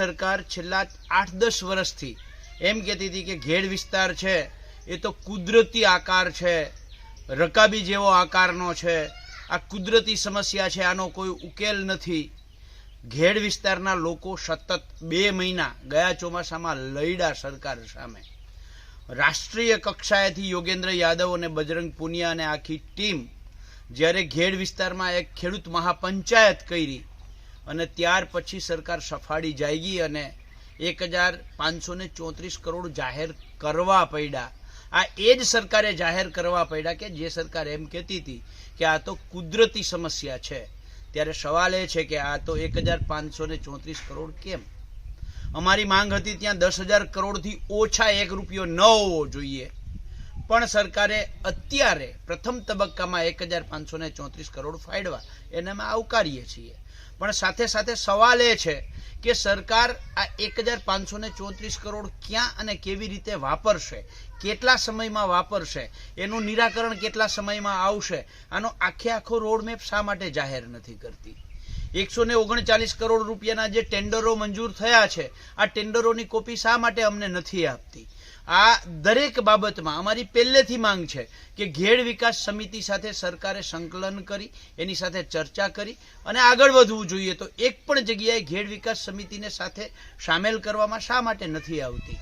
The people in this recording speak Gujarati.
સરકાર છેલ્લા આઠ દસ વર્ષથી એમ કહેતી હતી કે ઘેડ વિસ્તાર છે, એ તો કુદરતી આકાર છે, રકાબી જેવો આકારનો છે, આ કુદરતી સમસ્યા છે, આનો કોઈ ઉકેલ નથી. ઘેડ વિસ્તારના લોકો સતત બે મહિના ગયા ચોમાસામાં લડ્યા સરકાર સામે. રાષ્ટ્રીય કક્ષાએથી યોગેન્દ્ર યાદવ અને બજરંગ પુનિયા અને આખી ટીમ જ્યારે ઘેડ વિસ્તારમાં એક ખેડૂત મહાપંચાયત કરી અને ત્યાર પછી સરકાર સફાળી જાયગી અને એક હજાર પાંચસો ને ચોત્રીસ કરોડ જાહેર કરવા પડ્યા આ એ જ સરકારે જાહેર કરવા પડ્યા કે જે સરકાર એમ કહેતી હતી કે આ તો કુદરતી સમસ્યા છે. ત્યારે સવાલ એ છે કે આ તો એક હજાર પાંચસો ને ચોત્રીસ કરોડ કેમ? અમારી માંગ હતી ત્યાં દસ હજાર કરોડથી ઓછા એક રૂપિયો ન હોવો જોઈએ. પણ સરકારે અત્યારે પ્રથમ તબક્કામાં એક હજાર પાંચસો ને ચોત્રીસ કરોડ ફાળવા એને અમે આવકારીએ છીએ. પણ સાથે સાથે સવાલ એ છે કે સરકાર આ એક હજાર પાંચસો ને ચોત્રીસ કરોડ ક્યાં અને કેવી રીતે વાપરશે, કેટલા સમયમાં વાપરશે, એનું નિરાકરણ કેટલા સમયમાં આવશે, આનો આખે આખો રોડમેપ શા માટે જાહેર નથી કરતી? એકસો ને ઓગણચાલીસ કરોડ રૂપિયાના જે ટેન્ડરો મંજૂર થયા છે, આ ટેન્ડરોની કોપી શા માટે અમને નથી આપતી? આ દરેક બાબતમાં અમારી પહેલેથી માંગ છે કે ઘેડ વિકાસ સમિતિ સાથે સરકારે સંકલન કરી, એની સાથે ચર્ચા કરી અને આગળ વધવું જોઈએ. તો એક પણ જગ્યાએ ઘેડ વિકાસ સમિતિને સાથે સામેલ કરવામાં શા માટે નથી આવતી?